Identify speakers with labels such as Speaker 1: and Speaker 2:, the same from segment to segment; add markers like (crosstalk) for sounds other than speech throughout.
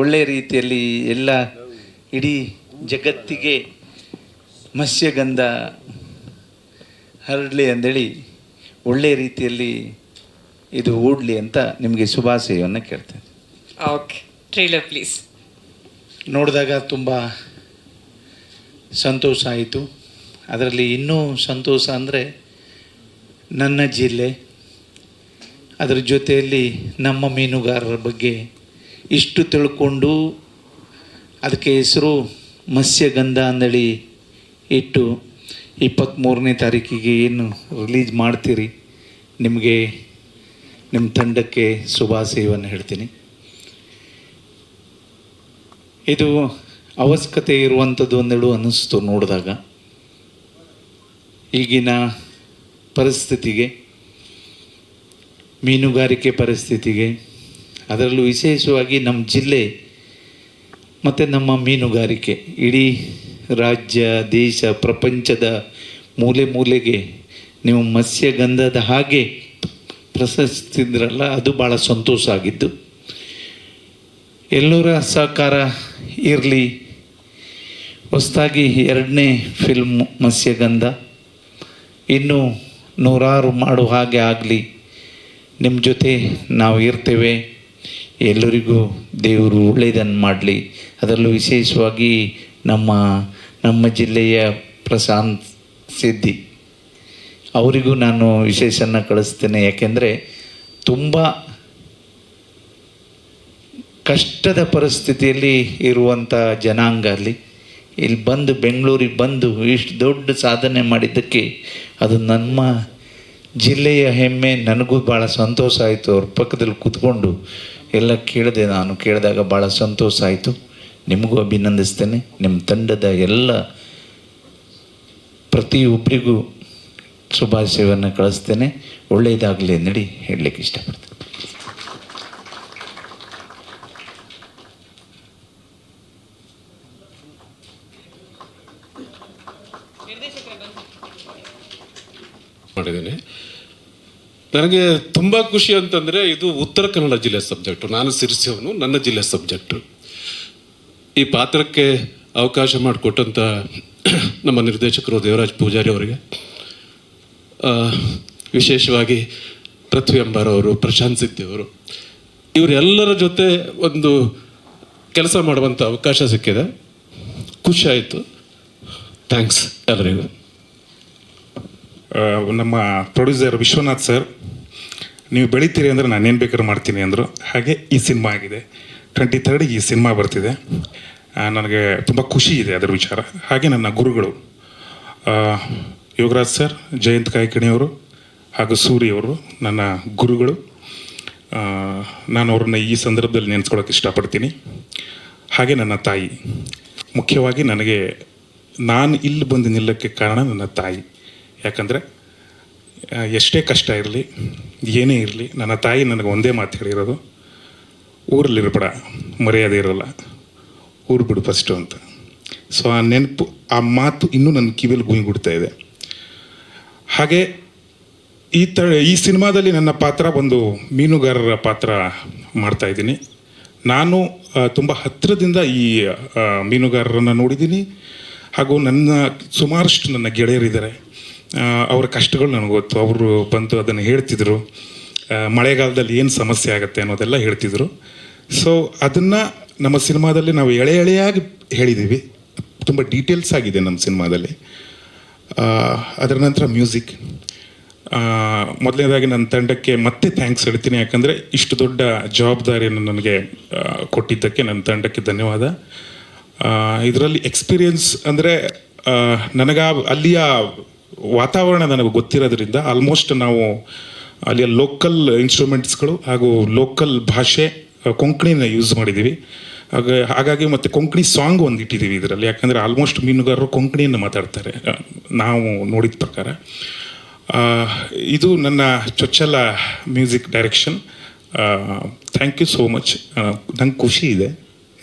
Speaker 1: ಒಳ್ಳೆಯ ರೀತಿಯಲ್ಲಿ ಎಲ್ಲ ಇಡೀ ಜಗತ್ತಿಗೆ ಮತ್ಸ್ಯಗಂಧ ಹರಡಲಿ ಅಂದೇಳಿ ಒಳ್ಳೆಯ ರೀತಿಯಲ್ಲಿ ಇದು ಓಡಲಿ ಅಂತ ನಿಮಗೆ ಶುಭಾಶಯವನ್ನು ಕೇಳ್ತೇನೆ.
Speaker 2: ಓಕೆ ಟ್ರೇಲರ್ ಪ್ಲೀಸ್
Speaker 1: ನೋಡಿದಾಗ ತುಂಬ ಸಂತೋಷ ಆಯಿತು. ಅದರಲ್ಲಿ ಇನ್ನೂ ಸಂತೋಷ ಅಂದರೆ ನನ್ನ ಜಿಲ್ಲೆ. ಅದರ ಜೊತೆಯಲ್ಲಿ ನಮ್ಮ ಮೀನುಗಾರರ ಬಗ್ಗೆ ಇಷ್ಟು ತಿಳ್ಕೊಂಡು ಅದಕ್ಕೆ ಹೆಸರು ಮತ್ಸ್ಯಗಂಧ ಅಂದೇಳಿ ಇಟ್ಟು ಇಪ್ಪತ್ತ್ಮೂರನೇ ತಾರೀಕಿಗೆ ಏನು ರಿಲೀಸ್ ಮಾಡ್ತೀರಿ, ನಿಮಗೆ ನಿಮ್ಮ ತಂಡಕ್ಕೆ ಶುಭಾಶಯವನ್ನು ಹೇಳ್ತೀನಿ. ಇದು ಅವಶ್ಯಕತೆ ಇರುವಂಥದ್ದು ಒಂದೆರಡು ಅನ್ನಿಸ್ತು ನೋಡಿದಾಗ. ಈಗಿನ ಪರಿಸ್ಥಿತಿಗೆ, ಮೀನುಗಾರಿಕೆ ಪರಿಸ್ಥಿತಿಗೆ ಅದರಲ್ಲೂ ವಿಶೇಷವಾಗಿ ನಮ್ಮ ಜಿಲ್ಲೆ, ಮತ್ತು ನಮ್ಮ ಮೀನುಗಾರಿಕೆ, ಇಡೀ ರಾಜ್ಯ, ದೇಶ, ಪ್ರಪಂಚದ ಮೂಲೆ ಮೂಲೆಗೆ ನೀವು ಮತ್ಸ್ಯಗಂಧದ ಹಾಗೆ ಪ್ರಶಸ್ತಿದ್ರಲ್ಲ ಅದು ಭಾಳ ಸಂತೋಷ ಆಗಿದ್ದು. ಎಲ್ಲರ ಸಹಕಾರ ಇರಲಿ. ಹೊಸದಾಗಿ ಎರಡನೇ ಫಿಲ್ಮ್ ಮತ್ಸ್ಯಗಂಧ. ಇನ್ನೂ ನೂರಾರು ಮಾಡುವ ಹಾಗೆ ಆಗಲಿ. ನಿಮ್ಮ ಜೊತೆ ನಾವು ಇರ್ತೇವೆ. ಎಲ್ಲರಿಗೂ ದೇವರು ಒಳ್ಳೆಯದನ್ನು ಮಾಡಲಿ. ಅದರಲ್ಲೂ ವಿಶೇಷವಾಗಿ ನಮ್ಮ ನಮ್ಮ ಜಿಲ್ಲೆಯ ಪ್ರಶಾಂತ್ ಸಿದ್ದಿ. ಅವರಿಗೂ ನಾನು ವಿಶೇಷನ ಕಳಿಸ್ತೇನೆ. ಯಾಕೆಂದರೆ ತುಂಬ ಕಷ್ಟದ ಪರಿಸ್ಥಿತಿಯಲ್ಲಿ ಇರುವಂಥ ಜನಾಂಗ ಅಲ್ಲಿ. ಇಲ್ಲಿ ಬಂದು ಬೆಂಗಳೂರಿಗೆ ಬಂದು ಇಷ್ಟು ದೊಡ್ಡ ಸಾಧನೆ ಮಾಡಿದ್ದಕ್ಕೆ ಅದು ನಮ್ಮ ಜಿಲ್ಲೆಯ ಹೆಮ್ಮೆ. ನನಗೂ ಭಾಳ ಸಂತೋಷ ಆಯಿತು. ಅವ್ರ ಪಕ್ಕದಲ್ಲಿ ಕೂತ್ಕೊಂಡು ಎಲ್ಲ ಕೇಳಿದೆ ನಾನು. ಕೇಳಿದಾಗ ಭಾಳ ಸಂತೋಷ ಆಯಿತು. ನಿಮಗೂ ಅಭಿನಂದಿಸ್ತೇನೆ. ನಿಮ್ಮ ತಂಡದ ಎಲ್ಲ ಪ್ರತಿಯೊಬ್ಬರಿಗೂ ಶುಭಾಶಯವನ್ನು ಕಳಿಸ್ತೇನೆ. ಒಳ್ಳೆಯದಾಗಲಿ ನಡಿ ಹೇಳಲಿಕ್ಕೆ ಇಷ್ಟಪಡ್ತೀನಿ.
Speaker 3: ಮಾಡಿದ್ದೀನಿ. ನನಗೆ ತುಂಬ ಖುಷಿ ಅಂತಂದರೆ ಇದು ಉತ್ತರ ಕನ್ನಡ ಜಿಲ್ಲೆ ಸಬ್ಜೆಕ್ಟು. ನಾನು ಸಿರಿಸಿಯವನು, ನನ್ನ ಜಿಲ್ಲೆ ಸಬ್ಜೆಕ್ಟು. ಈ ಪಾತ್ರಕ್ಕೆ ಅವಕಾಶ ಮಾಡಿಕೊಟ್ಟಂಥ (clears throat) ನಮ್ಮ ನಿರ್ದೇಶಕರು ದೇವರಾಜ್ ಪೂಜಾರಿ ಅವರಿಗೆ ವಿಶೇಷವಾಗಿ ಪೃಥ್ವಿ ಅಂಬಾರವರು ಪ್ರಶಾಂತ್ ಸಿದ್ದಿ ಅವರು, ಇವರೆಲ್ಲರ ಜೊತೆ ಒಂದು ಕೆಲಸ ಮಾಡುವಂಥ ಅವಕಾಶ ಸಿಕ್ಕಿದೆ. ಖುಷಿ ಆಯಿತು. ಥ್ಯಾಂಕ್ಸ್ ಎಲ್ಲರಿಗೂ.
Speaker 4: ನಮ್ಮ ಪ್ರೊಡ್ಯೂಸರ್ ವಿಶ್ವನಾಥ್ ಸರ್, ನೀವು ಬೆಳಿತೀರಿ ಅಂದರೆ ನಾನು ಏನು ಬೇಕಾದ್ರೂ ಮಾಡ್ತೀನಿ ಅಂದರು. ಹಾಗೆ ಈ ಸಿನಿಮಾ ಆಗಿದೆ. ಟ್ವೆಂಟಿ ತರ್ಡಿಗೆ ಈ ಸಿನಿಮಾ ಬರ್ತಿದೆ. ನನಗೆ ತುಂಬ ಖುಷಿ ಇದೆ ಅದರ ವಿಚಾರ. ಹಾಗೆ ನನ್ನ ಗುರುಗಳು ಯೋಗರಾಜ್ ಸರ್, ಜಯಂತ್ ಕಾಯ್ಕಿಣಿಯವರು ಹಾಗೂ ಸೂರಿಯವರು ನನ್ನ ಗುರುಗಳು ನಾನು ಅವ್ರನ್ನ ಈ ಸಂದರ್ಭದಲ್ಲಿ ನೆನೆಸ್ಕೊಳ್ಳೋಕೆ ಇಷ್ಟಪಡ್ತೀನಿ. ಹಾಗೆ ನನ್ನ ತಾಯಿ. ಮುಖ್ಯವಾಗಿ ನನಗೆ ನಾನು ಇಲ್ಲಿ ಬಂದು ನಿಲ್ಲಕ್ಕೆ ಕಾರಣ ನನ್ನ ತಾಯಿ. ಯಾಕಂದರೆ ಎಷ್ಟೇ ಕಷ್ಟ ಇರಲಿ, ಏನೇ ಇರಲಿ, ನನ್ನ ತಾಯಿ ನನಗೆ ಒಂದೇ ಮಾತು ಹೇಳಿರೋದು ಊರಲ್ಲಿರ್ಬೇಡ ಮರ್ಯಾದೆ ಇರೋಲ್ಲ, ಊರು ಬಿಡು ಫಸ್ಟು ಅಂತ. ಸೊ ಆ ನೆನಪು, ಆ ಮಾತು ಇನ್ನೂ ನನ್ನ ಕಿವಿಯಲ್ಲಿ ಗುಂಗುಡ್ತಾ ಇದೆ. ಹಾಗೆ, ಈ ತ, ಈ ಸಿನಿಮಾದಲ್ಲಿ ನನ್ನ ಪಾತ್ರ ಒಂದು ಮೀನುಗಾರರ ಪಾತ್ರ ಮಾಡ್ತಾಯಿದ್ದೀನಿ ನಾನು ತುಂಬ ಹತ್ತಿರದಿಂದ ಈ ಮೀನುಗಾರರನ್ನು ನೋಡಿದ್ದೀನಿ. ಹಾಗೂ ನನ್ನ, ಸುಮಾರಷ್ಟು ನನ್ನ ಗೆಳೆಯರಿದ್ದಾರೆ. ಅವರ ಕಷ್ಟಗಳು ನನಗೆ ಗೊತ್ತು. ಅವರು ಬಂದು ಅದನ್ನು ಹೇಳ್ತಿದ್ರು. ಮಳೆಗಾಲದಲ್ಲಿ ಏನು ಸಮಸ್ಯೆ ಆಗುತ್ತೆ ಅನ್ನೋದೆಲ್ಲ ಹೇಳ್ತಿದ್ರು. ಸೊ ಅದನ್ನು ನಮ್ಮ ಸಿನಿಮಾದಲ್ಲಿ ನಾವು ಎಳೆ ಎಳೆಯಾಗಿ ಹೇಳಿದ್ದೀವಿ ತುಂಬ ಡೀಟೇಲ್ಸ್ ಆಗಿದೆ ನಮ್ಮ ಸಿನಿಮಾದಲ್ಲಿ. ಅದರ ನಂತರ ಮ್ಯೂಸಿಕ್. ಮೊದಲನೇದಾಗಿ ನನ್ನ ತಂಡಕ್ಕೆ ಮತ್ತೆ ಥ್ಯಾಂಕ್ಸ್ ಹೇಳ್ತೀನಿ. ಯಾಕಂದರೆ ಇಷ್ಟು ದೊಡ್ಡ ಜವಾಬ್ದಾರಿಯನ್ನು ನನಗೆ ಕೊಟ್ಟಿದ್ದಕ್ಕೆ ನನ್ನ ತಂಡಕ್ಕೆ ಧನ್ಯವಾದ. ಇದರಲ್ಲಿ ಎಕ್ಸ್ಪೀರಿಯನ್ಸ್ ಅಂದರೆ ನನಗೆ ಅಲ್ಲಿಯ ವಾತಾವರಣ ನನಗೆ ಗೊತ್ತಿರೋದ್ರಿಂದ ಆಲ್ಮೋಸ್ಟ್ ನಾವು ಅಲ್ಲಿಯ ಲೋಕಲ್ ಇನ್ಸ್ಟ್ರೂಮೆಂಟ್ಸ್ಗಳು ಹಾಗೂ ಲೋಕಲ್ ಭಾಷೆ ಕೊಂಕಣಿನ ಯೂಸ್ ಮಾಡಿದ್ದೀವಿ. ಹಾಗೆ ಹಾಗಾಗಿ ಮತ್ತು ಕೊಂಕಣಿ ಸಾಂಗ್ ಒಂದು ಇಟ್ಟಿದ್ದೀವಿ ಇದರಲ್ಲಿ. ಯಾಕಂದರೆ ಆಲ್ಮೋಸ್ಟ್ ಮೀನುಗಾರರು ಕೊಂಕಣಿಯನ್ನು ಮಾತಾಡ್ತಾರೆ. ನಾವು ನೋಡಿದ ಪ್ರಕಾರ. ಇದು ನನ್ನ ಚೊಚ್ಚಲ music direction thank you so much ನಂಗೆ ಖುಷಿ ಇದೆ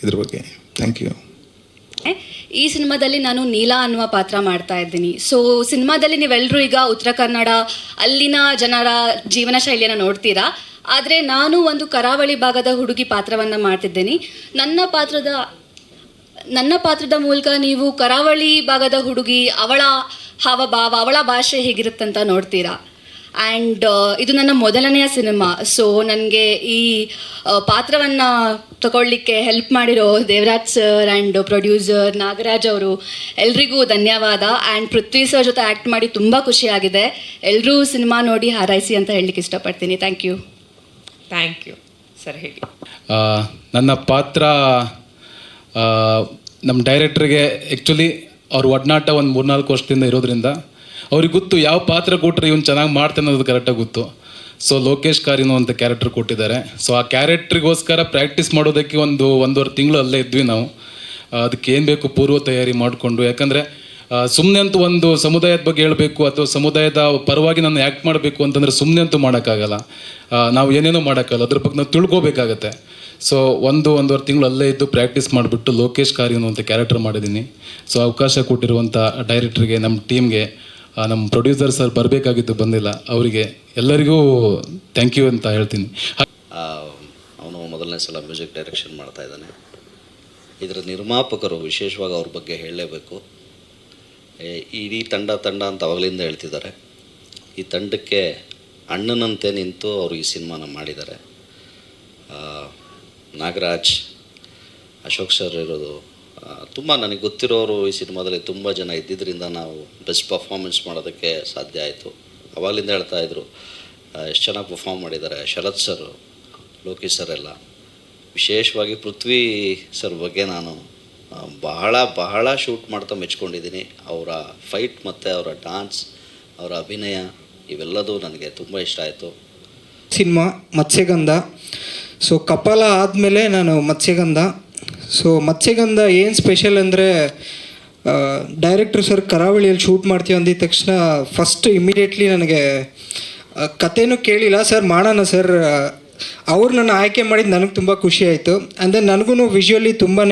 Speaker 4: ಇದ್ರ ಬಗ್ಗೆ. ಥ್ಯಾಂಕ್ ಯು
Speaker 5: ಈ ಸಿನಿಮಾದಲ್ಲಿ ನಾನು ನೀಲಾ ಅನ್ನುವ ಪಾತ್ರ ಮಾಡ್ತಾ ಇದ್ದೀನಿ. ಸೊ ಸಿನಿಮಾದಲ್ಲಿ ನೀವೆಲ್ಲರೂ ಈಗ ಉತ್ತರ ಕನ್ನಡ, ಅಲ್ಲಿನ ಜನರ ಜೀವನ ಶೈಲಿಯನ್ನು ನೋಡ್ತೀರಾ? ಆದರೆ ನಾನು ಒಂದು ಕರಾವಳಿ ಭಾಗದ ಹುಡುಗಿ ಪಾತ್ರವನ್ನು ಮಾಡ್ತಿದ್ದೇನೆ. ನನ್ನ ಪಾತ್ರದ ನನ್ನ ಪಾತ್ರದ ಮೂಲಕ ನೀವು ಕರಾವಳಿ ಭಾಗದ ಹುಡುಗಿ ಅವಳ ಹಾವಭಾವ, ಅವಳ ಭಾಷೆ ಹೇಗಿರುತ್ತಂತ ನೋಡ್ತೀರಾ? ಆ್ಯಂಡ್ ಇದು ನನ್ನ ಮೊದಲನೆಯ ಸಿನಿಮಾ. ಸೊ ನನಗೆ ಈ ಪಾತ್ರವನ್ನು ತಗೊಳ್ಳಿಕ್ಕೆ ಹೆಲ್ಪ್ ಮಾಡಿರೋ Devaraj sir and producer Nagaraj ಅವರು ಎಲ್ರಿಗೂ ಧನ್ಯವಾದ. ಆ್ಯಂಡ್ ಪೃಥ್ವಿ ಸರ್ ಜೊತೆ ಆ್ಯಕ್ಟ್ ಮಾಡಿ ತುಂಬ ಖುಷಿಯಾಗಿದೆ. ಎಲ್ಲರೂ ಸಿನಿಮಾ ನೋಡಿ ಹಾರೈಸಿ ಅಂತ ಹೇಳಲಿಕ್ಕೆ ಇಷ್ಟಪಡ್ತೀನಿ. Thank you
Speaker 2: thank you sir ಹೇಳಿ.
Speaker 6: ನನ್ನ ಪಾತ್ರ ನಮ್ಮ ಡೈರೆಕ್ಟ್ರಿಗೆ ಆ್ಯಕ್ಚುಲಿ ಅವ್ರ ಒಡನಾಟ ಒಂದು ಮೂರ್ನಾಲ್ಕು ವರ್ಷದಿಂದ ಇರೋದ್ರಿಂದ ಅವ್ರಿಗೆ ಗೊತ್ತು ಯಾವ ಪಾತ್ರ ಕೊಟ್ಟರೆ ಇವ್ನು ಚೆನ್ನಾಗಿ ಮಾಡ್ತಾನೆ ಅನ್ನೋದು ಕರೆಕ್ಟಾಗಿ ಗೊತ್ತು. ಸೊ ಲೋಕೇಶ್ ಕಾರಿನೋ ಅಂತ ಕ್ಯಾರೆಕ್ಟರ್ ಕೊಟ್ಟಿದ್ದಾರೆ. ಸೊ ಆ ಕ್ಯಾರೆಕ್ಟ್ರಿಗೋಸ್ಕರ ಪ್ರಾಕ್ಟೀಸ್ ಮಾಡೋದಕ್ಕೆ ಒಂದು ಒಂದೂವರೆ ತಿಂಗಳು ಅಲ್ಲೇ ಇದ್ವಿ ನಾವು. ಅದಕ್ಕೆ ಏನು ಬೇಕು ಪೂರ್ವ ತಯಾರಿ ಮಾಡಿಕೊಂಡು, ಯಾಕಂದರೆ ಸುಮ್ಮನೆ ಅಂತೂ ಒಂದು ಸಮುದಾಯದ ಬಗ್ಗೆ ಹೇಳಬೇಕು ಅಥವಾ ಸಮುದಾಯದ ಪರವಾಗಿ ನಾನು ಆ್ಯಕ್ಟ್ ಮಾಡಬೇಕು ಅಂತಂದರೆ ಸುಮ್ಮನೆ ಅಂತೂ ಮಾಡೋಕ್ಕಾಗಲ್ಲ. ನಾವು ಏನೇನೋ ಮಾಡೋಕ್ಕಾಗಲ್ಲ. ಅದ್ರ ಬಗ್ಗೆ ನಾವು ತಿಳ್ಕೊಬೇಕಾಗತ್ತೆ. ಸೊ ಒಂದು ಒಂದೂವರೆ ತಿಂಗಳು ಅಲ್ಲೇ ಇದ್ದು ಪ್ರಾಕ್ಟೀಸ್ ಮಾಡಿಬಿಟ್ಟು ಲೋಕೇಶ್ ಕಾರಿನೋ ಅಂತ ಕ್ಯಾರೆಕ್ಟರ್ ಮಾಡಿದ್ದೀನಿ. ಸೊ ಅವಕಾಶ ಕೊಟ್ಟಿರುವಂಥ ಡೈರೆಕ್ಟ್ರಿಗೆ ನಮ್ಮ ಟೀಮ್ಗೆ ನಮ್ಮ ಪ್ರೊಡ್ಯೂಸರ್ ಸರ್ ಬರಬೇಕಾಗಿದ್ದು ಬಂದಿಲ್ಲ. ಅವರಿಗೆ ಎಲ್ಲರಿಗೂ ಥ್ಯಾಂಕ್ ಯು ಅಂತ ಹೇಳ್ತೀನಿ.
Speaker 7: ಅವನು ಮೊದಲನೇ ಸಲ ಮ್ಯೂಸಿಕ್ ಡೈರೆಕ್ಷನ್ ಮಾಡ್ತಾ ಇದ್ದಾನೆ. ಇದರ ನಿರ್ಮಾಪಕರು ವಿಶೇಷವಾಗಿ ಅವ್ರ ಬಗ್ಗೆ ಹೇಳಲೇಬೇಕು. ಇಡೀ ತಂಡ ತಂಡ ಅಂತ ಅವಾಗಲಿಂದ ಹೇಳ್ತಿದ್ದಾರೆ. ಈ ತಂಡಕ್ಕೆ ಅಣ್ಣನಂತೆ ನಿಂತು ಅವರು ಈ ಸಿನಿಮಾನ ಮಾಡಿದ್ದಾರೆ. ನಾಗರಾಜ್, ಅಶೋಕ್ ಸರ್ ಇರೋದು ತುಂಬ ನನಗೆ ಗೊತ್ತಿರೋರು ಈ ಸಿನಿಮಾದಲ್ಲಿ ತುಂಬ ಜನ ಇದ್ದಿದ್ದರಿಂದ ನಾವು ಬೆಸ್ಟ್ ಪರ್ಫಾರ್ಮೆನ್ಸ್ ಮಾಡೋದಕ್ಕೆ ಸಾಧ್ಯ ಆಯಿತು. ಅವಾಗಲಿಂದ ಹೇಳ್ತಾ ಇದ್ರು ಎಷ್ಟು ಚೆನ್ನಾಗಿ ಪರ್ಫಾರ್ಮ್ ಮಾಡಿದ್ದಾರೆ? ಶರತ್ ಸರ್ ಲೋಕೇಶ್ ಸರ್ ಎಲ್ಲ. ವಿಶೇಷವಾಗಿ ಪೃಥ್ವಿ ಸರ್ ಬಗ್ಗೆ ನಾನು ಬಹಳ ಬಹಳ ಶೂಟ್ ಮಾಡ್ತಾ ಮೆಚ್ಕೊಂಡಿದ್ದೀನಿ. ಅವರ ಫೈಟ್ ಮತ್ತು ಅವರ ಡಾನ್ಸ್ ಅವರ ಅಭಿನಯ, ಇವೆಲ್ಲದೂ ನನಗೆ ತುಂಬ ಇಷ್ಟ ಆಯಿತು.
Speaker 8: ಸಿನಿಮಾ ಮತ್ಸ್ಯಗಂಧ. ಸೊ ಕಪಾಲ ಆದಮೇಲೆ ನಾನು ಮತ್ಸ್ಯಗಂಧ. ಸೊ ಮತ್ಸ್ಯಗಂಧ ಏನು ಸ್ಪೆಷಲ್ ಅಂದರೆ ಡೈರೆಕ್ಟ್ರು ಸರ್ ಕರಾವಳಿಯಲ್ಲಿ ಶೂಟ್ ಮಾಡ್ತೀವಿ ಅಂದಿದ ತಕ್ಷಣ ಫಸ್ಟ್ ಇಮಿಡಿಯೇಟ್ಲಿ ನನಗೆ ಕತೆನೂ ಕೇಳಿಲ್ಲ ಸರ್ ಮಾಡೋಣ ಸರ್ ಅವ್ರು ನನ್ನ ಆಯ್ಕೆ ಮಾಡಿದ್ದು ನನಗೆ ತುಂಬ ಖುಷಿ ಆಯಿತು. ದೆನ್ ನನಗೂ ವಿಜುವಲಿ ತುಂಬಾ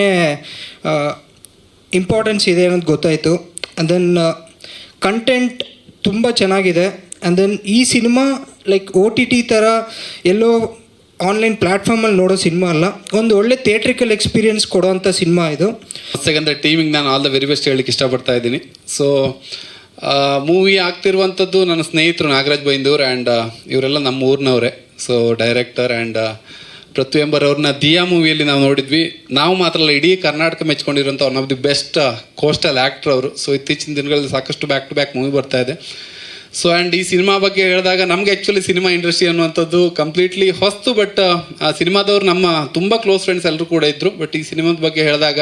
Speaker 8: ಇಂಪಾರ್ಟೆನ್ಸ್ ಇದೆ ಅನ್ನೋದು ಗೊತ್ತಾಯಿತು. ಆ್ಯಂಡ್ ದೆನ್ ಕಂಟೆಂಟ್ ತುಂಬ ಚೆನ್ನಾಗಿದೆ. ಆ್ಯಂಡ್ ದೆನ್ ಈ cinema like O T T ಥರ ಎಲ್ಲೋ ಆನ್ಲೈನ್ ಪ್ಲ್ಯಾಟ್ಫಾರ್ಮಲ್ಲಿ ನೋಡೋ ಸಿನಿಮಾ ಅಲ್ಲ. ಒಂದು ಒಳ್ಳೆ ಥಿಯೇಟ್ರಿಕಲ್ ಎಕ್ಸ್ಪೀರಿಯನ್ಸ್ ಕೊಡೋವಂಥ ಸಿನಿಮಾ ಇದು.
Speaker 9: ಯಾಕಂದರೆ ಟೀಮಿಗೆ ನಾನು ಆಲ್ ದ ವೆರಿ ಬೆಸ್ಟ್ ಹೇಳಲಿಕ್ಕೆ ಇಷ್ಟಪಡ್ತಾ ಇದ್ದೀನಿ. ಸೊ ಮೂವಿ ಆಗ್ತಿರುವಂಥದ್ದು ನನ್ನ ಸ್ನೇಹಿತರು ನಾಗರಾಜ್ ಬೈಂದೂರ್ ಆ್ಯಂಡ್ ಇವರೆಲ್ಲ ನಮ್ಮ ಊರಿನವರೇ. ಸೊ ಡೈರೆಕ್ಟರ್ ಆ್ಯಂಡ್ ಪೃಥ್ವಿ ಎಂಬರವ್ರನ್ನ ದಿಯಾ ಮೂವಿಯಲ್ಲಿ ನಾವು ನೋಡಿದ್ವಿ. ನಾವು ಮಾತ್ರ ಅಲ್ಲ, ಇಡೀ Karnataka ಮೆಚ್ಕೊಂಡಿರೋಂಥ one of the best coastal actor ಅವರು. ಸೊ ಇತ್ತೀಚಿನ ದಿನಗಳಲ್ಲಿ ಸಾಕಷ್ಟು ಬ್ಯಾಕ್ ಟು ಬ್ಯಾಕ್ ಮೂವಿ ಬರ್ತಾ ಇದೆ. ಸೊ ಆ್ಯಂಡ್ ಈ ಸಿನಿಮಾ ಬಗ್ಗೆ ಹೇಳಿದಾಗ ನಮಗೆ ಆ್ಯಕ್ಚುಲಿ ಸಿನಿಮಾ ಇಂಡಸ್ಟ್ರಿ ಅನ್ನುವಂಥದ್ದು ಕಂಪ್ಲೀಟ್ಲಿ ಹೊಸ್ತು ಬಟ್ ಆ ಸಿನಿಮಾದವ್ರು ನಮ್ಮ ತುಂಬ ಕ್ಲೋಸ್ ಫ್ರೆಂಡ್ಸ್ ಎಲ್ಲರೂ ಕೂಡ ಇದ್ದರು ಬಟ್ ಈ ಸಿನಿಮಾದ ಬಗ್ಗೆ ಹೇಳಿದಾಗ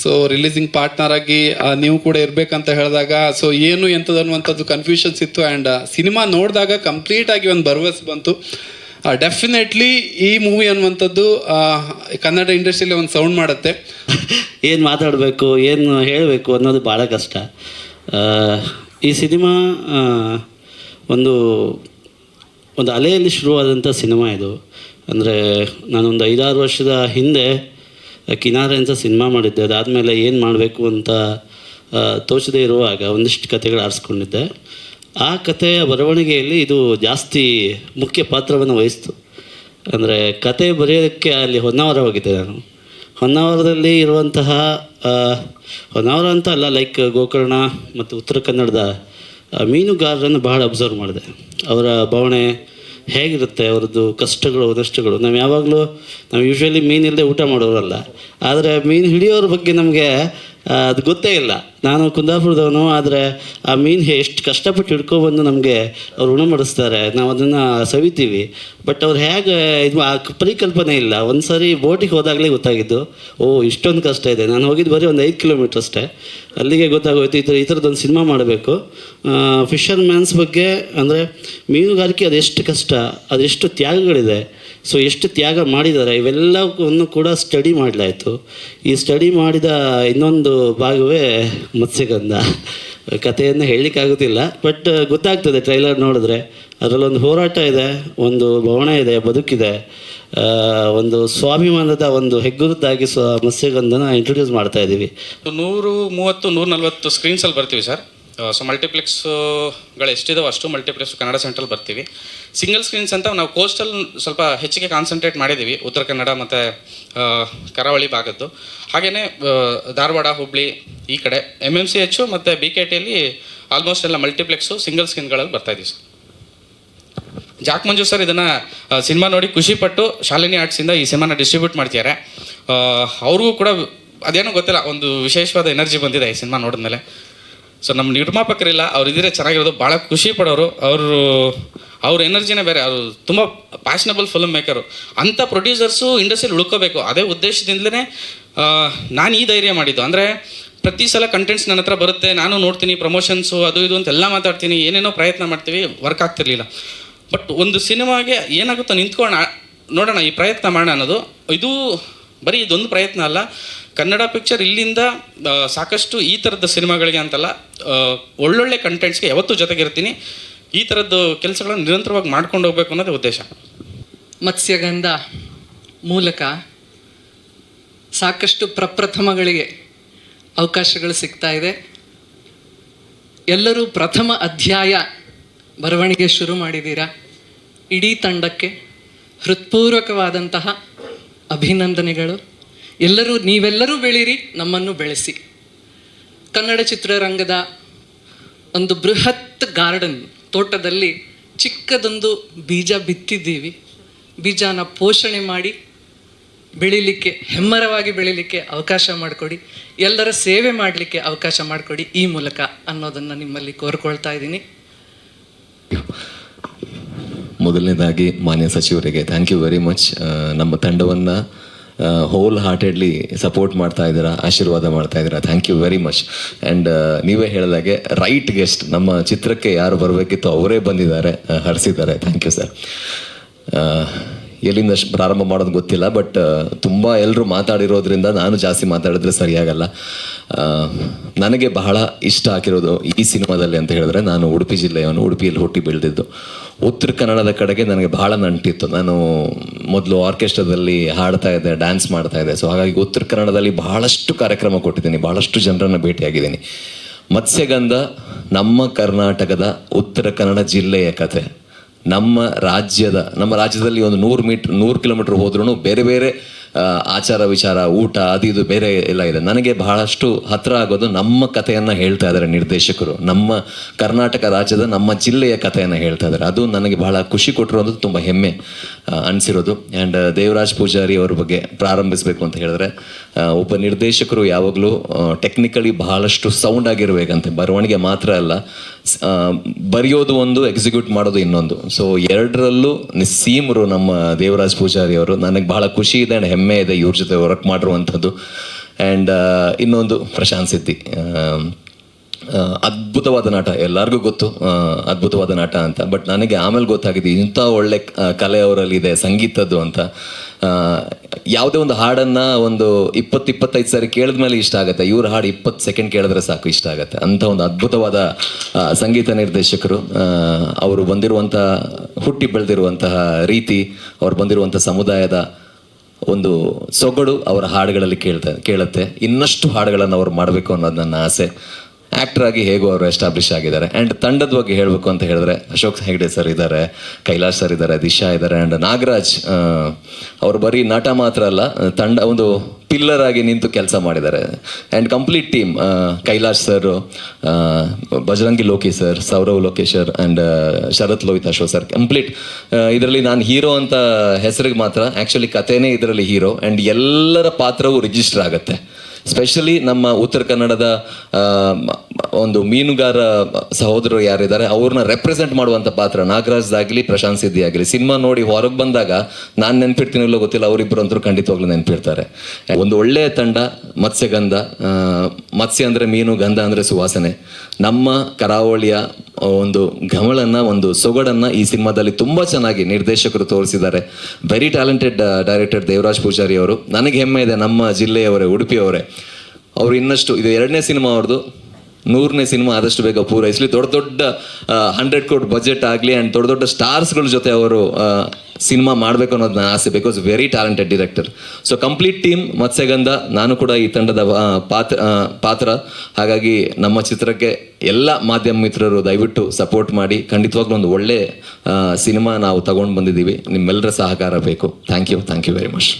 Speaker 9: ಸೊ ರಿಲೀಸಿಂಗ್ ಪಾರ್ಟ್ನರ್ ಆಗಿ ನೀವು ಕೂಡ ಇರಬೇಕಂತ ಹೇಳಿದಾಗ ಸೊ ಏನು ಎಂಥದ್ದು ಅನ್ನುವಂಥದ್ದು ಕನ್ಫ್ಯೂಷನ್ಸ್ ಇತ್ತು ಆ್ಯಂಡ್ ಸಿನಿಮಾ ನೋಡಿದಾಗ ಕಂಪ್ಲೀಟಾಗಿ ಒಂದು ಬರ್ವಸ್ ಬಂತು. ಡೆಫಿನೆಟ್ಲಿ ಈ ಮೂವಿ ಅನ್ನುವಂಥದ್ದು ಕನ್ನಡ ಇಂಡಸ್ಟ್ರಿಯಲ್ಲಿ ಒಂದು ಸೌಂಡ್ ಮಾಡುತ್ತೆ. (laughs)
Speaker 7: ಏನು ಮಾತಾಡಬೇಕು, ಏನು ಹೇಳಬೇಕು ಅನ್ನೋದು ಭಾಳ ಕಷ್ಟ. ಈ ಸಿನಿಮಾ ಒಂದು ಒಂದು ಅಲೆಯಲ್ಲಿ ಶುರುವಾದಂಥ ಸಿನಿಮಾ ಇದು. ಅಂದರೆ ನಾನೊಂದು ಐದಾರು ವರ್ಷದ ಹಿಂದೆ ಕಿನಾರೆ ಅಂತ ಸಿನಿಮಾ ಮಾಡಿದ್ದೆ. ಅದಾದಮೇಲೆ ಏನು ಮಾಡಬೇಕು ಅಂತ ತೋಚದೆ ಇರುವಾಗ ಒಂದಿಷ್ಟು ಕತೆಗಳು ಆರಿಸ್ಕೊಂಡಿದ್ದೆ. ಆ ಕಥೆಯ ಬರವಣಿಗೆಯಲ್ಲಿ ಇದು ಜಾಸ್ತಿ ಮುಖ್ಯ ಪಾತ್ರವನ್ನು ವಹಿಸ್ತು. ಅಂದರೆ ಕತೆ ಬರೆಯೋದಕ್ಕೆ ಅಲ್ಲಿ ಹೊನ್ನಾವರವಾಗಿದ್ದೆ ನಾನು. ಹೊನ್ನಾವರದಲ್ಲಿ ಇರುವಂತಹ ಹೊನ್ನಾವರ ಅಂತ ಅಲ್ಲ ಲೈಕ್ ಗೋಕರ್ಣ ಮತ್ತು ಉತ್ತರ ಕನ್ನಡದ ಮೀನುಗಾರರನ್ನು ಬಹಳ ಅಬ್ಸರ್ವ್ ಮಾಡಿದೆ. ಅವರ ಭಾವನೆ ಹೇಗಿರುತ್ತೆ, ಅವ್ರದ್ದು ಕಷ್ಟಗಳು ನಷ್ಟಗಳು ನಾವು ಯಾವಾಗಲೂ, ನಾವು ಯೂಶ್ವಲಿ ಮೀನಿಲ್ಲದೆ ಊಟ ಮಾಡೋರಲ್ಲ. ಆದರೆ ಮೀನು ಹಿಡಿಯೋರ ಬಗ್ಗೆ ನಮಗೆ ಅದು ಗೊತ್ತೇ ಇಲ್ಲ. ನಾನು ಕುಂದಾಪುರದವನು, ಆದರೆ ಆ ಮೀನು ಎಷ್ಟು ಕಷ್ಟಪಟ್ಟು ಹಿಡ್ಕೊಬಂದು ನಮಗೆ ಅವ್ರು ಉಣಮಡಿಸ್ತಾರೆ ನಾವು ಅದನ್ನು ಸವಿತೀವಿ. ಬಟ್ ಅವ್ರು ಹೇಗೆ ಇದು ಆ ಪರಿಕಲ್ಪನೆ ಇಲ್ಲ. ಒಂದು ಸಾರಿ ಬೋಟಿಗೆ ಹೋದಾಗಲೇ ಗೊತ್ತಾಗಿದ್ದು, ಓ, ಇಷ್ಟೊಂದು ಕಷ್ಟ ಇದೆ. ನಾನು ಹೋಗಿದ್ದು ಬರೀ ಒಂದು ಐದು ಕಿಲೋಮೀಟ್ರ್ ಅಷ್ಟೇ. ಅಲ್ಲಿಗೆ ಗೊತ್ತಾಗೋಯ್ತು, ಈ ಥರ ಈ ಥರದ್ದೊಂದು ಸಿನಿಮಾ ಮಾಡಬೇಕು. ಫಿಶರ್ ಮ್ಯಾನ್ಸ್ ಬಗ್ಗೆ ಅಂದರೆ ಮೀನುಗಾರಿಕೆ ಅದೆಷ್ಟು ಕಷ್ಟ, ಅದೆಷ್ಟು ತ್ಯಾಗಗಳಿದೆ. ಸೊ ಎಷ್ಟು ತ್ಯಾಗ ಮಾಡಿದ್ದಾರೆ, ಇವೆಲ್ಲವನ್ನು ಕೂಡ ಸ್ಟಡಿ ಮಾಡಲಾಯಿತು. ಈ ಸ್ಟಡಿ ಮಾಡಿದ ಇನ್ನೊಂದು ಭಾಗವೇ ಮತ್ಸ್ಯಗಂಧ. ಕಥೆಯನ್ನು ಹೇಳಲಿಕ್ಕಾಗೋದಿಲ್ಲ ಬಟ್ ಗೊತ್ತಾಗ್ತದೆ ಟ್ರೈಲರ್ ನೋಡಿದ್ರೆ. ಅದರಲ್ಲೊಂದು ಹೋರಾಟ ಇದೆ, ಒಂದು ಭವನ ಇದೆ, ಬದುಕಿದೆ. ಒಂದು ಸ್ವಾಭಿಮಾನದ ಒಂದು ಹೆಗ್ಗುರುತಾಗಿ ಸ್ವ ಮತ್ಸ್ಯಗಂಧನ ಇಂಟ್ರೊಡ್ಯೂಸ್ ಮಾಡ್ತಾ ಇದ್ದೀವಿ
Speaker 10: ನೂರು ಮೂವತ್ತು ನೂರ ನಲ್ವತ್ತು ಸ್ಕ್ರೀನ್ಸಲ್ಲಿ ಬರ್ತೀವಿ ಸರ್. ಸೊ ಮಲ್ಟಿಪ್ಲೆಕ್ಸ್ಗಳು ಎಷ್ಟಿದಾವೆ ಅಷ್ಟು ಮಲ್ಟಿಪ್ಲೆಕ್ಸ್ ಕನ್ನಡ ಸೆಂಟ್ರಲ್ ಬರ್ತೀವಿ. ಸಿಂಗಲ್ ಸ್ಕ್ರೀನ್ಸ್ ಅಂತ ನಾವು ಕೋಸ್ಟಲ್ ಸ್ವಲ್ಪ ಹೆಚ್ಚಿಗೆ ಕಾನ್ಸಂಟ್ರೇಟ್ ಮಾಡಿದ್ದೀವಿ. ಉತ್ತರ ಕನ್ನಡ ಮತ್ತು ಕರಾವಳಿ ಭಾಗದ್ದು. ಹಾಗೆಯೇ ಧಾರವಾಡ, ಹುಬ್ಳಿ ಈ ಕಡೆ. ಎಂ ಎಂ ಸಿ ಎಚ್ ಮತ್ತು ಬಿ ಕೆ ಟಿಯಲ್ಲಿ ಆಲ್ಮೋಸ್ಟ್ ಎಲ್ಲ ಮಲ್ಟಿಪ್ಲೆಕ್ಸು ಸಿಂಗಲ್ ಸ್ಕ್ರೀನ್ಗಳಲ್ಲಿ ಬರ್ತಾ ಇದೀವಿ ಸರ್ ಜಾಕ್ ಮಂಜು ಸರ್ ಇದನ್ನು ಸಿನಿಮಾ ನೋಡಿ ಖುಷಿಪಟ್ಟು ಶಾಲಿನಿ ಆರ್ಟ್ಸಿಂದ ಈ ಸಿನಿಮಾನ ಡಿಸ್ಟ್ರಿಬ್ಯೂಟ್ ಮಾಡ್ತಿದ್ದಾರೆ. ಅವ್ರಿಗೂ ಕೂಡ ಅದೇನೋ ಗೊತ್ತಿಲ್ಲ, ಒಂದು ವಿಶೇಷವಾದ ಎನರ್ಜಿ ಬಂದಿದೆ ಈ ಸಿನಿಮಾ ನೋಡಿದ್ಮೇಲೆ. ಸೊ ನಮ್ಮ ನಿರ್ಮಾಪಕರಿಲ್ಲ, ಅವ್ರು ಇದ್ರೆ ಚೆನ್ನಾಗಿರೋದು, ಭಾಳ ಖುಷಿ ಪಡೋರು. ಅವರು, ಅವ್ರ ಎನರ್ಜಿನೇ ಬೇರೆ, ಅವರು ತುಂಬ ಪ್ಯಾಷನಬಲ್ ಫಿಲ್ಮ್ ಮೇಕರು ಅಂಥ ಪ್ರೊಡ್ಯೂಸರ್ಸು ಇಂಡಸ್ಟ್ರಿಯಲ್ಲಿ ಉಳ್ಕೋಬೇಕು. ಅದೇ ಉದ್ದೇಶದಿಂದಲೇ ನಾನು ಈ ಧೈರ್ಯ ಮಾಡಿದ್ದು. ಅಂದರೆ, ಪ್ರತಿ ಸಲ ಕಂಟೆಂಟ್ಸ್ ನನ್ನ ಹತ್ರ ಬರುತ್ತೆ, ನಾನು ನೋಡ್ತೀನಿ ಪ್ರಮೋಷನ್ಸು ಅದು ಇದು ಅಂತೆಲ್ಲ ಮಾತಾಡ್ತೀನಿ, ಏನೇನೋ ಪ್ರಯತ್ನ ಮಾಡ್ತೀವಿ ವರ್ಕ್ ಆಗ್ತಿರ್ಲಿಲ್ಲ. ಬಟ್ ಒಂದು ಸಿನಿಮಾಗೆ ಏನಾಗುತ್ತೋ ನಿಂತ್ಕೊಳ್ಳೋಣ, ನೋಡೋಣ, ಈ ಪ್ರಯತ್ನ ಮಾಡೋಣ ಅನ್ನೋದು, ಇದು ಬರೀ ಇದೊಂದು ಪ್ರಯತ್ನ ಅಲ್ಲ ಕನ್ನಡ ಪಿಕ್ಚರ್ ಇಲ್ಲಿಂದ ಸಾಕಷ್ಟು ಈ ಥರದ ಸಿನಿಮಾಗಳಿಗೆ ಅಂತಲ್ಲ ಒಳ್ಳೊಳ್ಳೆ ಕಂಟೆಂಟ್ಸ್ಗೆ ಯಾವತ್ತೂ ಜೊತೆಗಿರ್ತೀನಿ. ಈ ಥರದ್ದು ಕೆಲಸಗಳನ್ನು ನಿರಂತರವಾಗಿ ಮಾಡ್ಕೊಂಡು ಹೋಗ್ಬೇಕು ಅನ್ನೋದೇ ಉದ್ದೇಶ.
Speaker 11: ಮತ್ಸ್ಯಗಂಧ ಮೂಲಕ ಸಾಕಷ್ಟು ಪ್ರಪ್ರಥಮಗಳಿಗೆ ಅವಕಾಶಗಳು ಸಿಗ್ತಾ ಇದೆ. ಎಲ್ಲರೂ ಪ್ರಥಮ ಅಧ್ಯಾಯ ಬರವಣಿಗೆ ಶುರು ಮಾಡಿದ್ದೀರಾ? ಇಡೀ ತಂಡಕ್ಕೆ ಹೃತ್ಪೂರ್ವಕವಾದಂತಹ ಅಭಿನಂದನೆಗಳು. ಎಲ್ಲರೂ ನೀವೆಲ್ಲರೂ ಬೆಳೀರಿ, ನಮ್ಮನ್ನು ಬೆಳೆಸಿ. ಕನ್ನಡ ಚಿತ್ರರಂಗದ ಒಂದು ಬೃಹತ್ ಗಾರ್ಡನ್ ತೋಟದಲ್ಲಿ ಚಿಕ್ಕದೊಂದು ಬೀಜ ಬಿತ್ತಿದ್ದೀವಿ. ಬೀಜನ ಪೋಷಣೆ ಮಾಡಿ, ಬೆಳಿಲಿಕ್ಕೆ, ಹೆಮ್ಮರವಾಗಿ ಬೆಳಿಲಿಕ್ಕೆ ಅವಕಾಶ ಮಾಡಿಕೊಡಿ. ಎಲ್ಲರ ಸೇವೆ ಮಾಡಲಿಕ್ಕೆ ಅವಕಾಶ ಮಾಡಿಕೊಡಿ ಈ ಮೂಲಕ ಅನ್ನೋದನ್ನು ನಿಮ್ಮಲ್ಲಿ ಕೋರ್ಕೊಳ್ತಾ ಇದ್ದೀನಿ.
Speaker 12: ಮೊದಲನೇದಾಗಿ ಮಾನ್ಯ ಸಚಿವರಿಗೆ ಥ್ಯಾಂಕ್ ಯು ವೆರಿ ಮಚ್ ನಮ್ಮ ತಂಡವನ್ನು ಹೋಲ್ ಹಾರ್ಟೆಡ್ಲಿ ಸಪೋರ್ಟ್ ಮಾಡ್ತಾ ಇದ್ದೀರಾ, ಆಶೀರ್ವಾದ ಮಾಡ್ತಾ ಇದ್ದೀರಾ. Thank you very much and ನೀವೇ ಹೇಳಿದಾಗೆ ರೈಟ್ ಗೆಸ್ಟ್ ನಮ್ಮ ಚಿತ್ರಕ್ಕೆ ಯಾರು ಬರಬೇಕಿತ್ತು ಅವರೇ ಬಂದಿದ್ದಾರೆ ಹರಿಸಿದ್ದಾರೆ. ಥ್ಯಾಂಕ್ ಯು ಸರ್ ಎಲ್ಲಿಂದ ಪ್ರಾರಂಭ ಮಾಡೋದು ಗೊತ್ತಿಲ್ಲ, ಬಟ್ ತುಂಬ ಎಲ್ಲರೂ ಮಾತಾಡಿರೋದ್ರಿಂದ ನಾನು ಜಾಸ್ತಿ ಮಾತಾಡಿದ್ರೆ ಸರಿಯಾಗಲ್ಲ. ನನಗೆ ಬಹಳ ಇಷ್ಟ ಆಗಿರೋದು ಈ ಸಿನಿಮಾದಲ್ಲಿ ಅಂತ ಹೇಳಿದ್ರೆ ನಾನು ಉಡುಪಿ ಜಿಲ್ಲೆಯವನು ಉಡುಪಿಯಲ್ಲಿ ಹುಟ್ಟಿ ಬೆಳೆದಿದ್ದು. ಉತ್ತರ ಕನ್ನಡದ ಕಡೆಗೆ ನನಗೆ ಬಹಳ ನಂಟಿತ್ತು. ನಾನು ಮೊದಲು ಆರ್ಕೆಸ್ಟ್ರಾದಲ್ಲಿ ಹಾಡ್ತಾ ಇದ್ದೆ, ಡ್ಯಾನ್ಸ್ ಮಾಡ್ತಾ ಇದ್ದೆ. ಸೊ ಹಾಗಾಗಿ ಉತ್ತರ ಕನ್ನಡದಲ್ಲಿ ಬಹಳಷ್ಟು ಕಾರ್ಯಕ್ರಮ ಕೊಟ್ಟಿದ್ದೀನಿ, ಬಹಳಷ್ಟು ಜನರನ್ನು ಭೇಟಿಯಾಗಿದ್ದೀನಿ. ಮತ್ಸ್ಯಗಂಧ ನಮ್ಮ ಕರ್ನಾಟಕದ ಉತ್ತರ ಕನ್ನಡ ಜಿಲ್ಲೆಯ ಕತೆ ನಮ್ಮ ರಾಜ್ಯದ ನಮ್ಮ ರಾಜ್ಯದಲ್ಲಿ ಒಂದು ನೂರು ಮೀಟ್ರ್ ನೂರು ಕಿಲೋಮೀಟ್ರ್ ಹೋದ್ರೂ ಬೇರೆ ಬೇರೆ ಆಚಾರ ವಿಚಾರ, ಊಟ, ಅದು ಇದು ಬೇರೆ ಎಲ್ಲ ಇದೆ. ನನಗೆ ಬಹಳಷ್ಟು ಹತ್ರ ಆಗೋದು ನಮ್ಮ ಕಥೆಯನ್ನು ಹೇಳ್ತಾ ಇದ್ದಾರೆ ನಿರ್ದೇಶಕರು. ನಮ್ಮ ಕರ್ನಾಟಕ ರಾಜ್ಯದ ನಮ್ಮ ಜಿಲ್ಲೆಯ ಕಥೆಯನ್ನು ಹೇಳ್ತಾ ಇದ್ದಾರೆ. ಅದು ನನಗೆ ಬಹಳ ಖುಷಿ ಕೊಟ್ಟಿರೋದು ತುಂಬ ಹೆಮ್ಮೆ ಅನಿಸಿರೋದು. ಆ್ಯಂಡ್ ದೇವರಾಜ್ ಪೂಜಾರಿ ಅವ್ರ ಬಗ್ಗೆ ಪ್ರಾರಂಭಿಸಬೇಕು ಅಂತ ಹೇಳಿದ್ರೆ ಒಬ್ಬ ನಿರ್ದೇಶಕರು ಯಾವಾಗಲೂ ಟೆಕ್ನಿಕಲಿ ಬಹಳಷ್ಟು ಸೌಂಡ್ ಆಗಿರಬೇಕಂತೆ. ಬರವಣಿಗೆ ಮಾತ್ರ ಅಲ್ಲ ಬರೆಯೋದು ಒಂದು ಎಕ್ಸಿಕ್ಯೂಟ್ ಮಾಡೋದು ಇನ್ನೊಂದು. ಸೊ ಎರಡರಲ್ಲೂ ನಿಸ್ಸೀಮರು ನಮ್ಮ ದೇವರಾಜ್ ಪೂಜಾರಿ ಅವರು, ನನಗೆ ಬಹಳ ಖುಷಿ ಇದೆ ಆ್ಯಂಡ್ ಹೆಮ್ಮೆ ಇದೆ ಇವ್ರ ಜೊತೆ ವರ್ಕ್ ಮಾಡಿರುವಂಥದ್ದು. ಆ್ಯಂಡ್ ಇನ್ನೊಂದು ಪ್ರಶಾಂತ್ ಸಿದ್ದಿ. ಆ, ಆ, ಅದ್ಭುತವಾದ ನಾಟ. ಎಲ್ಲರಿಗೂ ಗೊತ್ತು ಅದ್ಭುತವಾದ ನಾಟ ಅಂತ. ಬಟ್ ನನಗೆ ಆಮೇಲೆ ಗೊತ್ತಾಗಿದೆ ಇಂಥ ಒಳ್ಳೆ ಕಲೆ ಅವರಲ್ಲಿ ಇದೆ ಸಂಗೀತದ್ದು ಅಂತ. ಯಾವುದೇ ಒಂದು ಹಾಡನ್ನು ಒಂದು ಇಪ್ಪತ್ತು ಇಪ್ಪತ್ತೈದು ಸಾರಿ ಕೇಳಿದ ಮೇಲೆ ಇಷ್ಟ ಆಗುತ್ತೆ. ಇವ್ರ ಹಾಡು ಇಪ್ಪತ್ತು ಸೆಕೆಂಡ್ ಕೇಳಿದ್ರೆ ಸಾಕು ಇಷ್ಟ ಆಗುತ್ತೆ. ಅಂಥ ಒಂದು ಅದ್ಭುತವಾದ ಸಂಗೀತ ನಿರ್ದೇಶಕರು ಅವರು ಬಂದಿರುವಂಥ ಹುಟ್ಟಿ ಬೆಳೆದಿರುವಂತಹ ರೀತಿ ಅವ್ರು ಬಂದಿರುವಂಥ ಸಮುದಾಯದ ಒಂದು ಸೊಗಡು ಅವರ ಹಾಡುಗಳಲ್ಲಿ ಕೇಳ್ತಾ ಕೇಳುತ್ತೆ. ಇನ್ನಷ್ಟು ಹಾಡುಗಳನ್ನು ಅವ್ರು ಮಾಡಬೇಕು ಅನ್ನೋದು ನನ್ನ ಆಸೆ. ಆ್ಯಕ್ಟರ್ ಆಗಿ ಹೇಗೂ ಅವರು ಎಸ್ಟಾಬ್ಲಿಷ್ ಆಗಿದ್ದಾರೆ. ಆ್ಯಂಡ್ ತಂಡದ ಬಗ್ಗೆ ಹೇಳಬೇಕು ಅಂತ ಹೇಳಿದ್ರೆ, ಅಶೋಕ್ ಹೆಗ್ಡೆ ಸರ್ ಇದ್ದಾರೆ, ಕೈಲಾಶ್ ಸರ್ ಇದ್ದಾರೆ, ದಿಶಾ ಇದ್ದಾರೆ ಆ್ಯಂಡ್ ನಾಗರಾಜ್ ಅವರು ಬರೀ ನಟ ಮಾತ್ರ ಅಲ್ಲ, ತಂಡ ಒಂದು ಪಿಲ್ಲರ್ ಆಗಿ ನಿಂತು ಕೆಲಸ ಮಾಡಿದ್ದಾರೆ. And complete team Kailash sir Bajrangi Loki sir Saurav ಲೋಕೇಶರ್ and Sharath Lohith Ashok sir complete ಇದರಲ್ಲಿ ನಾನು ಹೀರೋ ಅಂತ ಹೆಸರಿಗೆ ಮಾತ್ರ ಆ್ಯಕ್ಚುಲಿ ಕಥೆನೇ ಇದರಲ್ಲಿ ಹೀರೋ ಆ್ಯಂಡ್ ಎಲ್ಲರ ಪಾತ್ರವೂ ರಿಜಿಸ್ಟರ್ ಆಗುತ್ತೆ. ಸ್ಪೆಷಲಿ ನಮ್ಮ ಉತ್ತರ ಕನ್ನಡದ ಒಂದು ಮೀನುಗಾರ ಸಹೋದರರು ಯಾರಿದ್ದಾರೆ, ಅವ್ರನ್ನ ರೆಪ್ರೆಸೆಂಟ್ ಮಾಡುವಂಥ ಪಾತ್ರ ನಾಗರಾಜ್ ಆಗಲಿ, ಪ್ರಶಾಂತ್ ಸಿದ್ದಿ ಆಗಲಿ. ಸಿನಿಮಾ ನೋಡಿ ಹೊರಗೆ ಬಂದಾಗ ನಾನು ನೆನ್ಪಿಡ್ತೀನಿ ಇಲ್ಲೋ ಗೊತ್ತಿಲ್ಲ ಅವರಿಬ್ಬರು ಅಂತೂ ಖಂಡಿತವಾಗ್ಲೂ ನೆನ್ಪಿಡ್ತಾರೆ. ಒಂದು ಒಳ್ಳೆಯ ತಂಡ, ಮತ್ಸ್ಯಗಂಧ ಮತ್ಸ್ಯ ಅಂದರೆ ಮೀನು, ಗಂಧ ಅಂದರೆ ಸುವಾಸನೆ. ನಮ್ಮ ಕರಾವಳಿಯ ಒಂದು ಗಮಳನ್ನ ಒಂದು ಸೊಗಡನ್ನ ಈ ಸಿನಿಮಾದಲ್ಲಿ ತುಂಬಾ ಚೆನ್ನಾಗಿ ನಿರ್ದೇಶಕರು ತೋರಿಸಿದ್ದಾರೆ. Very talented director Devaraj Poojari ಅವರು. ನನಗೆ ಹೆಮ್ಮೆ ಇದೆ ನಮ್ಮ ಜಿಲ್ಲೆಯವರೇ, ಉಡುಪಿಯವರೇ. ಅವರು ಇನ್ನಷ್ಟು, ಇದು ಎರಡನೇ ಸಿನಿಮಾ ಅವ್ರದ್ದು ನೂರನೇ ಸಿನಿಮಾ ಆದಷ್ಟು ಬೇಗ ಪೂರೈಸಲಿ. ದೊಡ್ಡ ದೊಡ್ಡ ಹಂಡ್ರೆಡ್ ಕೋಟ್ ಬಜೆಟ್ ಆಗಲಿ ಆ್ಯಂಡ್ ದೊಡ್ಡ ದೊಡ್ಡ ಸ್ಟಾರ್ಸ್ಗಳ ಜೊತೆ ಅವರು ಸಿನಿಮಾ ಮಾಡಬೇಕು ಅನ್ನೋದು ನನ್ನ ಆಸೆ because very talented director so complete team Matsyagandha, ನಾನು ಕೂಡ ಈ ತಂಡದ ಪಾತ್ರ ಪಾತ್ರ. ಹಾಗಾಗಿ ನಮ್ಮ ಚಿತ್ರಕ್ಕೆ ಎಲ್ಲ ಮಾಧ್ಯಮ ಮಿತ್ರರು ದಯವಿಟ್ಟು ಸಪೋರ್ಟ್ ಮಾಡಿ. ಖಂಡಿತವಾಗ್ಲೂ ಒಂದು ಒಳ್ಳೆ ಸಿನಿಮಾ ನಾವು ತಗೊಂಡು ಬಂದಿದ್ದೀವಿ. ನಿಮ್ಮೆಲ್ಲರ ಸಹಕಾರ ಬೇಕು. Thank you thank you very much